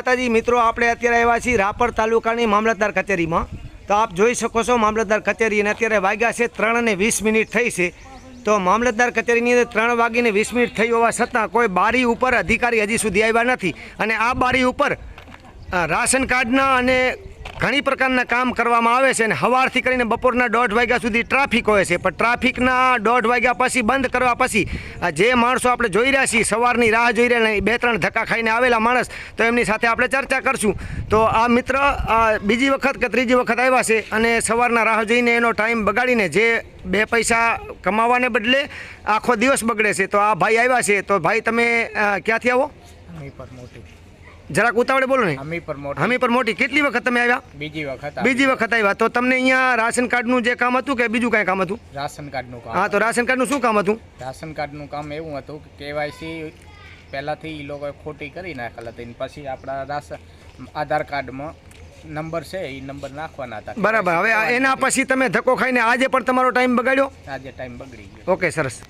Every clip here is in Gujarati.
માતાજી, મિત્રો, આપણે અત્યારે આવ્યા છીએ રાપર તાલુકાની મામલતદાર કચેરીમાં. તો આપ જોઈ શકો છો, મામલતદાર કચેરી અને અત્યારે વાગ્યા છે ત્રણ અને વીસ મિનિટ થઈ છે. તો મામલતદાર કચેરીની અંદર ત્રણ વાગીને વીસ મિનિટ થઈ હોવા છતાં કોઈ બારી ઉપર અધિકારી હજી સુધી આવ્યા નથી. અને આ બારી ઉપર રાશન કાર્ડના અને ઘણી પ્રકારના કામ કરવામાં આવે છે અને સવારથી કરીને બપોરના દોઢ વાગ્યા સુધી ટ્રાફિક હોય છે. પણ ટ્રાફિકના દોઢ વાગ્યા પછી બંધ કરવા પછી જે માણસો આપણે જોઈ રહ્યા છીએ, સવારની રાહ જોઈ રહ્યા બે ત્રણ ધક્કા ખાઈને આવેલા માણસ, તો એમની સાથે આપણે ચર્ચા કરશું. તો આ મિત્ર બીજી વખત કે ત્રીજી વખત આવ્યા છે અને સવારના રાહ જોઈને એનો ટાઈમ બગાડીને જે બે પૈસા કમાવાને બદલે આખો દિવસ બગડે છે. તો આ ભાઈ આવ્યા છે. તો ભાઈ, તમે ક્યાંથી આવો? મોટી. જરાક ઉતાવળે બોલો ને. અમી પર મોટી. હમીપર મોટી. કેટલી વખત તમે આવ્યા? બીજી વખત બીજી વખત આવ્યા. તો તમને અહીંયા રાશન કાર્ડનું જે કામ હતું કે બીજું કાંઈ કામ હતું? રાશન કાર્ડનું કામ. હા તો રાશન કાર્ડનું શું કામ હતું? રાશન કાર્ડનું કામ એવું હતું કે કેવાયસી પહેલાંથી એ લોકોએ ખોટી કરી નાખેલ હતી પછી આપણા રાશન આધાર કાર્ડમાં નંબર છે એ નંબર નાખવાના હતા. બરાબર. હવે આ એના પછી તમે ધક્કો ખાઈને આજે પણ તમારો ટાઈમ બગાડ્યો? આજે ટાઈમ બગડી ગયો. ઓકે સરસ.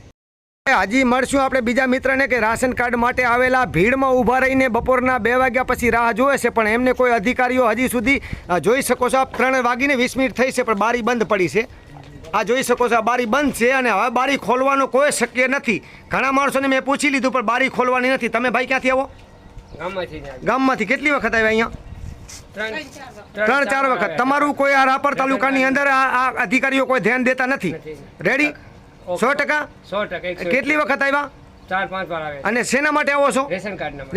હજી મળશું આપણે બીજા મિત્રને કે રાશન કાર્ડ માટે આવેલા ભીડમાં ઊભા રહીને બપોરના બે વાગ્યા પછી રાહ જોવે છે પણ એમને કોઈ અધિકારીઓ હજી સુધી જોઈ શકો છો ત્રણ વાગીને વીસ મિનિટ થઈ છે પણ બારી બંધ પડી છે. આ જોઈ શકો છો આ બારી બંધ છે અને હવે બારી ખોલવાનો કોઈ શક્ય નથી. ઘણા માણસોને મેં પૂછી લીધું પણ બારી ખોલવાની નથી. તમે ભાઈ ક્યાંથી આવો? ગામમાંથી કેટલી વખત આવ્યા અહીંયા? ત્રણ ચાર વખત. તમારું કોઈ આ રાપર તાલુકાની અંદર આ અધિકારીઓ કોઈ ધ્યાન દેતા નથી? રેડી સો ટકા? સો ટકા કેટલી વખત આવ્યા? ચાર પાંચ વાર આવે અને શેના માટે આવો છો?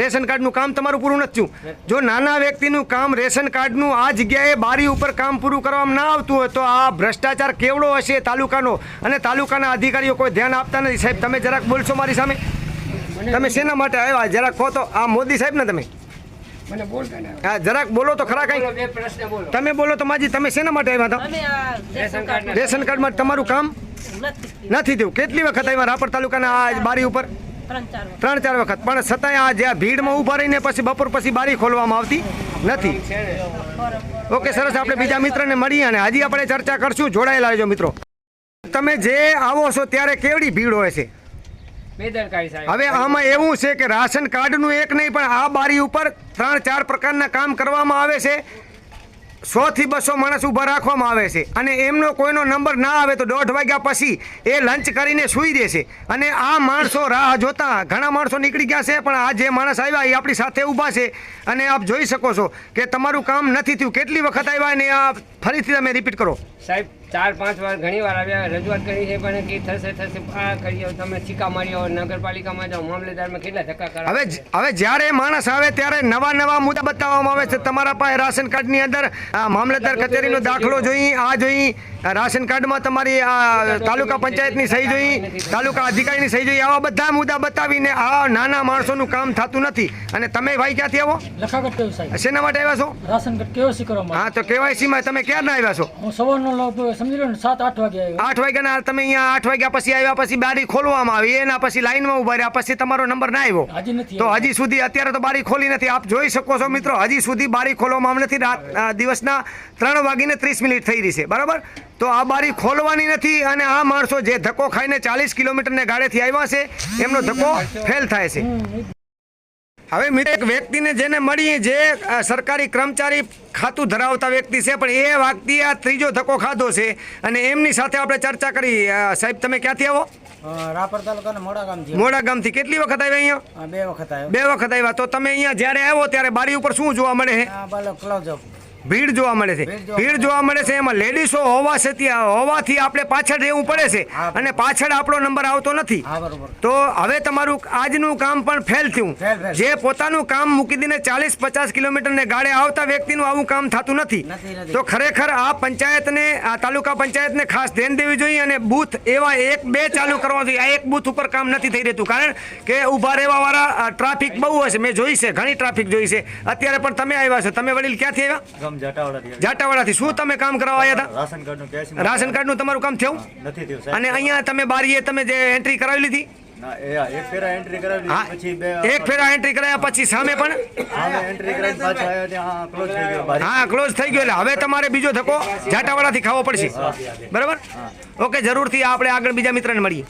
રેશન કાર્ડ કામ તમારું પૂરું નથી થયું. જો નાના વ્યક્તિનું કામ રેશન કાર્ડનું આ જગ્યાએ બારી ઉપર કામ પૂરું કરવામાં ના આવતું હોય તો આ ભ્રષ્ટાચાર કેવડો હશે તાલુકાનો? અને તાલુકાના અધિકારીઓ કોઈ ધ્યાન આપતા નથી. સાહેબ તમે જરાક બોલશો મારી સામે? તમે શેના માટે આવ્યા? જરાક કહો તો. આ મોદી સાહેબ ને તમે? મને બોલતા ને હા જરાક બોલો તો ખરા કઈ. કંઈ બે પ્રશ્ન બોલો. તમે બોલો તો માજી તમે શેના માટે આવ્યા હતા? રેશન કાર્ડ કાર્ડમાં તમારું કામ નથી થયું. કેટલી વખત આવ્યા રાપર તાલુકાના આ બારી ઉપર? ત્રણ ચાર વખત. ત્રણ ચાર વખત. પણ છતાંય આ જ્યાં ભીડમાં ઊભા રહીને પછી બપોર પછી બારી ખોલવામાં આવતી નથી. ઓકે સરસ. આપણે બીજા મિત્રને મળીએ અને હજી આપણે ચર્ચા કરશું. જોડાયેલા રહેજો મિત્રો. તમે જે આવો છો ત્યારે કેવડી ભીડ હોય છે? હવે આમાં એવું છે કે રાશન કાર્ડનું એક નહીં પણ આ બારી ઉપર ત્રણ ચાર પ્રકારના કામ કરવામાં આવે છે. સો થી બસો માણસ ઊભા રાખવામાં આવે છે. અને એમનો કોઈનો નંબર ના આવે તો દોઢ વાગ્યા પછી એ લંચ કરીને સૂઈ દેશે અને આ માણસો રાહ જોતા ઘણા માણસો નીકળી ગયા છે પણ આ જે માણસ આવ્યા એ આપણી સાથે ઊભા છે. અને આપ જોઈ શકો છો કે તમારું કામ નથી થયું. કેટલી વખત આવ્યા અને આ ફરીથી તમે રિપીટ કરો? સાહેબ ચાર પાંચ વાર ઘણી વાર આવ્યા રજૂઆત કરી છે પણ કે થશે થશે આ કરીએ તમે સિક્કા મારી આવો નગરપાલિકામાં જાઓ મામલેદારમાં કેટલા ધક્કા કરાવો હવે હવે જ્યારે માણસ આવે ત્યારે નવા નવા મુદ્દા બતાવવામાં આવે છે. તમારા પાસે રાશન કાર્ડની અંદર આ મામલતદાર કચેરીનો દાખલો જોઈ આ જોઈ રાશન કાર્ડમાં તમારી આ તાલુકા પંચાયતની સહી જોઈ તાલુકા અધિકારીની સહી જોઈ આવા બધા મુદ્દા બતાવીને આ નાના માણસોનું કામ થતું નથી. અને તમે ભાઈ ક્યાંથી આવો? લખાગઢ શેના માટે આવ્યા છો? રાશન કાર્ડ કેવાયસી કરવા હા તો કેવાયસીમાં તમે ક્યારના આવ્યા છો? હું સવારનો સમજી લો ને સાત આઠ વાગે આવ્યો. આઠ વાગ્યાના તમે અહીંયા આઠ વાગ્યા પછી આવ્યા પછી બારી ખોલવામાં આવી. એના પછી લાઈનમાં ઊભા રહ્યા પછી તમારો નંબર ના આવ્યો. હજી નથી તો હજી સુધી અત્યારે તો બારી ખોલી નથી. આપ જોઈ શકો છો મિત્રો હજી સુધી બારી ખોલવામાં નથી. રાત દિવસના ત્રણ વાગીને ત્રીસ મિનિટ થઈ રહી છે. બરાબર? તો આ બારી ખોલવાની નથી અને આ માણસો જે ધક્કો ખાઈને ચાલીસ કિલોમીટરને ગાડેથી આવ્યા છે એમનો ધક્કો ફેલ થાય છે. હવે મિત્રો એક વ્યક્તિને જેને મળી જે સરકારી કર્મચારી ખાતું ધરાવતા વ્યક્તિ છે પણ એ વ્યક્તિ આ ત્રીજો ધક્કો ખાધો છે અને એમની સાથે આપણે ચર્ચા કરી. સાહેબ તમે ક્યાંથી આવો? રાપર તાલુકાના મોડા ગામ મોડા ગામથી. કેટલી વખત આવ્યા અહીંયા? બે વખત આવ્યો. બે વખત આવ્યા. તો તમે અહીંયા જ્યારે આવ્યો ત્યારે બારી ઉપર શું જોવા મળે? છે ભીડ જોવા મળે છે. ભીડ જોવા મળે. છે એમાં લેડીસો હોવા છે ત્યાં હોવાથી આપણે પાછળ રહેવું પડે છે. અને પાછળ આપણો નંબર આવતો નથી. તો હવે તમારું આજનું કામ પણ ફેલ થયું. જે પોતાનું કામ મૂકી દઈને ચાલીસ પચાસ કિલોમીટરને ગાડે આવતા વ્યક્તિનું આવું કામ થતું નથી. તો ખરેખર આ પંચાયતને આ તાલુકા પંચાયતને ખાસ ધ્યાન દેવી જોઈએ અને બૂથ એવા એક બે ચાલુ કરવા જોઈએ. આ એક બૂથ ઉપર કામ નથી થઈ રહેતું. કારણ કે ઊભા રહેવાવાળા ટ્રાફિક બહુ હશે. મેં જોઈ છે ઘણી ટ્રાફિક જોઈ છે. અત્યારે પણ તમે આવ્યા છો. તમે વડીલ ક્યાંથી આવ્યા? જાટાવાળાથી જાટાવાડાથી શું તમે કામ કરવા આવ્યા હતા? રાશન કાર્ડનું કેશ રાશન કાર્ડનું તમારું કામ થયું? નથી થયું અને અહીંયા તમે બારીએ તમે જે એન્ટ્રી કરાવી લીધી? એક ફેરા એન્ટ્રી કરાયા પછી સામે પણ? હા ક્લોઝ થઈ ગયો એટલે હવે તમારે બીજો ધક્કો જાટાવાળાથી ખાવો પડશે. બરાબર? ઓકે જરૂરથી આપણે આગળ બીજા મિત્રને મળીએ.